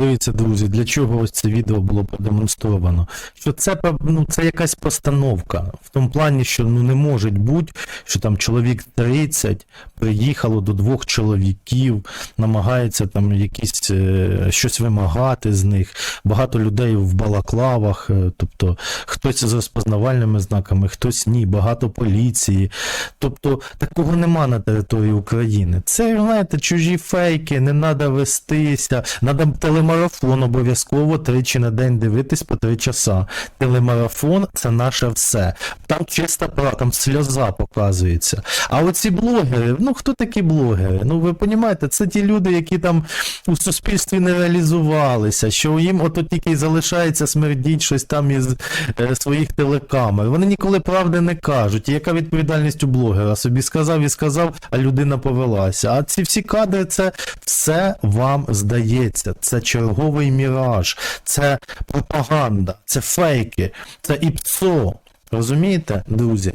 Дивіться, друзі, для чого ось це відео було продемонстровано? Що це ну, це якась постановка. В тому плані, що ну не може бути, що там чоловік 30 приїхало до двох чоловіків, намагається там якісь е, щось вимагати з них. Багато людей в балаклавах, е, тобто хтось з розпознавальними знаками, хтось ні, багато поліції. Тобто такого нема на території України. Це, знаєте, чужі фейки, не треба вестися. Треба телемарафон обов'язково тричі на день дивитись по три часа. Телемарафон це наше все. Там чиста правда, там сльоза показується. А оці блогери, ну хто такі блогери? Ну ви розумієте, це ті люди, які там у суспільстві не реалізувалися, що їм ото тільки залишається смердіть щось там із е, своїх телекамер. Вони ніколи правди не кажуть. Яка відповідальність у блогера? Собі сказав і сказав, а людина повелася. А ці всі кадри це все вам здається. Це черговий міраж, це пропаганда, це фейки, це ІПСО. Розумієте, друзі?